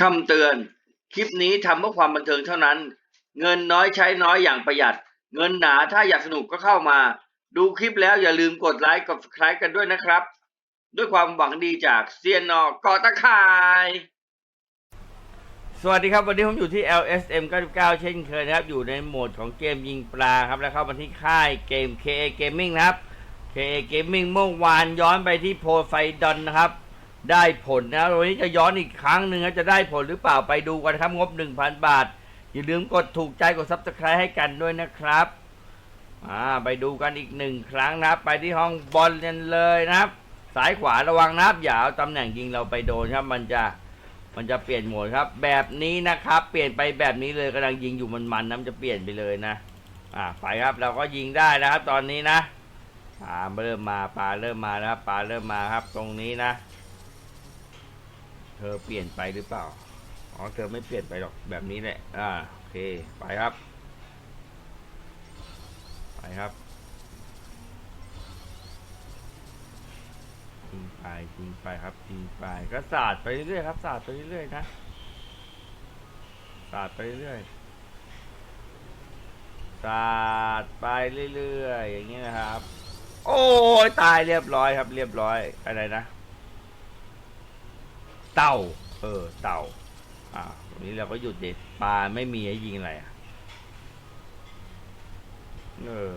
คำเตือน คลิปนี้ทำเพื่อความบันเทิงเท่านั้น เงินน้อยใช้น้อยอย่างประหยัด เงินหนาถ้าอยากสนุกก็เข้ามา ดูคลิปแล้วอย่าลืมกดไลค์กด subscribe กันด้วยนะครับ ด้วยความหวังดีจากเซียนนอกอตะข่าย สวัสดีครับ วันนี้ผมอยู่ที่ LSM 99 เช่นเคยนะครับ อยู่ในโหมดของเกมยิงปลาครับ แล้วเข้ามาที่ค่ายเกม KA Gaming นะครับ KA Gaming เมื่อวานย้อนไปที่โพไฟดอนนะครับ ได้ผลนะวันนี้จะย้อนอีกครั้งหนึ่งจะได้ผลหรือเปล่าไปดูกันครับงบ 1,000 บาท อย่าลืมกดถูกใจกด Subscribe ให้กันด้วยนะครับอ่าไปดูกันอีกหนึ่งครั้งนะครับไปที่ห้องบอลกันเลยนะครับ สายขวาระวังนะครับอย่าเอาตำแหน่งยิงเราไปโดนครับมันจะมันจะเปลี่ยนโหมดครับ แบบนี้นะครับ เปลี่ยนไปแบบนี้เลยกำลังยิงอยู่มันๆนะมันจะเปลี่ยนไปเลยนะอ่าไปครับเราก็ยิงได้นะครับตอนนี้นะปลาเริ่มมาปลาเริ่มมานะครับปลาเริ่มมาครับตรงนี้นะ เธอเปลี่ยนไปหรือเปล่า อ๋อ เธอไม่เปลี่ยนไปหรอก แบบนี้แหละ อ่า โอเค ไปครับ ไปครับยิงไปยิงไปครับยิงไป ก็สาดไปเรื่อยๆครับ สาดไปเรื่อยๆนะ สาดไปเรื่อยๆ สาดไปเรื่อยๆ อย่างนี้นะครับ โอ้ยตายเรียบร้อยครับ เรียบร้อย อะไรนะ เต่า เออ เต่า อ่าวันนี้เราก็หยุดเด็ดปลาไม่มีให้ยิงอะไรอะ เออ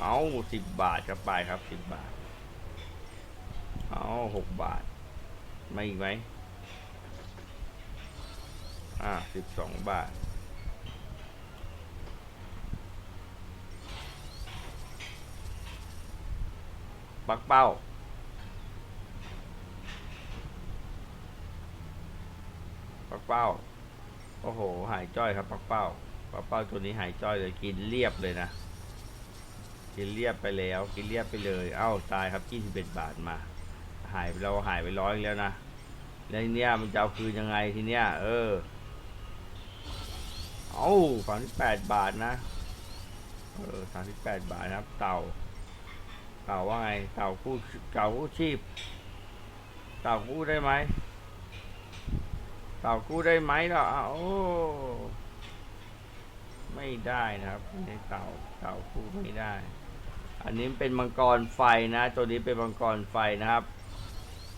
เอาสิบบาทครับไปครับสิบบาท เอาหกบาท ไม่อีกไหม อ่าสิบสองบาทปักเป้า ปักเป้า โอ้โห หายจ้อยครับปักเป้าปักเป้าตัวนี้หายจ้อยเลยกินเรียบเลยนะ กินเรียบไปแล้ว กินเรียบไปเลย เอ้าตายครับ 21 บาทมา หายเราหายไปร้อยแล้วนะแล้วทีเนี้ยมันจะเอาคืนยังไงทีเนี้ย เออ เอ้าสามสิบแปดบาทนะ เออสามสิบแปดบาทนะครับ เต่า เต่าว่าไง เต่าคู่เต่าคู่ชีพ เต่าคู่ได้ไหม เต่ากู้ได้ไหมล่ะอ้าโอ้ไม่ได้นะครับในเต่าเต่ากู้ไม่ได้ อันนี้เป็นมังกรไฟนะ ตัวนี้เป็นมังกรไฟนะครับ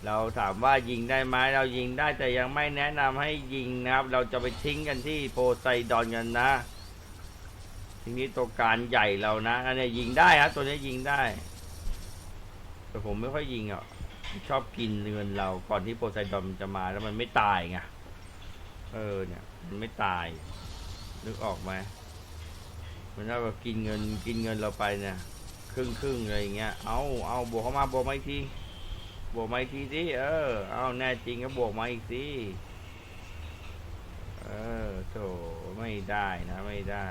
เราถามว่ายิงได้ไหมเรายิงได้แต่ยังไม่แนะนำให้ยิงนะครับ เราจะไปทิ้งกันที่โพไซดอนกันนะ ทีนี้ตัวการใหญ่เรานะอันนี้ยิงได้ครับตัวนี้ยิงได้ แต่ผมไม่ค่อยยิงอะชอบกินเงินเราก่อนที่โพไซดอนจะมาแล้วมันไม่ตายไง เออเนี่ย มันไม่ตาย นึกออกไหมมันน่าแบบกินเงินกินเงินเราไปเนี่ยครึ่งครึ่งอะไรอย่างเงี้ย เอาเอาบวกเข้ามาบวกมาอีกทีบวกมาอีกทีสิเออ เอาแน่จริงก็บวกมาอีกสิเออโถไม่ได้นะไม่ได้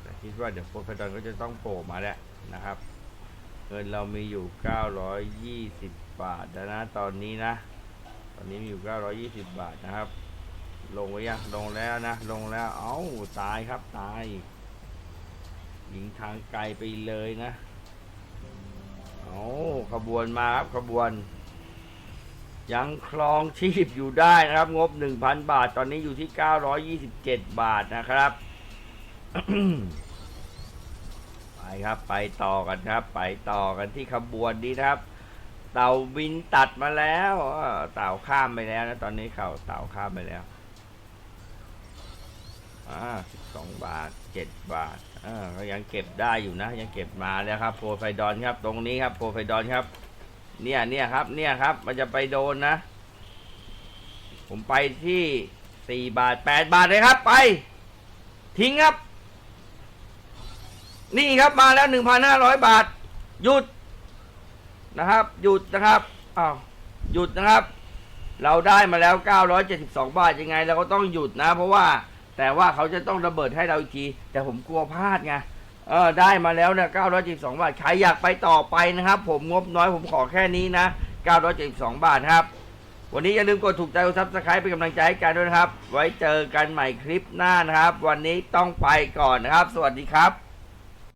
แต่คิดว่าเดี๋ยวโปรไฟดอนก็จะต้องโผล่มาแล้วนะครับ เงินเรามีอยู่ 920 บาทแล้วนะตอนนี้นะ ตอนนี้มีอยู่ 920 บาทนะครับ ลงไว้ยังลงแล้วนะ ลงแล้ว เอ้า ตายครับ ตาย ยิงทางไกลไปเลยนะ เอ้า ขบวนมาครับ ขบวน ยังคลองชีพอยู่ได้นะครับ งบ 1,000 บาท ตอนนี้อยู่ที่ 927 บาทนะครับ ไปครับ ไปต่อกันครับ ไปต่อกันที่ขบวนนี้นะครับ เต่าบินตัดมาแล้วเต่าข้ามไปแล้วนะตอนนี้เขาเต่าข้ามไปแล้วอ่าสิบสองบาทเจ็ดบาทอ่าก็ยังเก็บได้อยู่นะ ยังเก็บมาแล้วครับโพไฟดอนครับ ตรงนี้ครับโพไฟดอนครับ เนี่ยเนี่ยครับ เนี่ยครับ มันจะไปโดนนะ ผมไปที่สี่บาทแปดบาทเลยครับ ไป ทิ้งครับ นี่ครับมาแล้วหนึ่งพันห้าร้อยบาท หยุด นะครับ หยุดนะครับอ้าวหยุดนะครับ เราได้มาแล้ว 972 บาทยังไงเราก็ต้องหยุดนะ เพราะว่าแต่ว่าเขาจะต้องระเบิดให้เราอีกที แต่ผมกลัวพลาดไงเออได้มาแล้วเนี่ย972 บาทใครอยากไปต่อไปนะครับ ผมงบน้อยผมขอแค่นี้นะ 972 บาทครับ วันนี้อย่าลืมกดถูกใจกดซับสไครป์เป็นกำลังใจให้กันด้วยนะครับ ไว้เจอกันใหม่คลิปหน้านะครับ วันนี้ต้องไปก่อนนะครับ สวัสดีครับ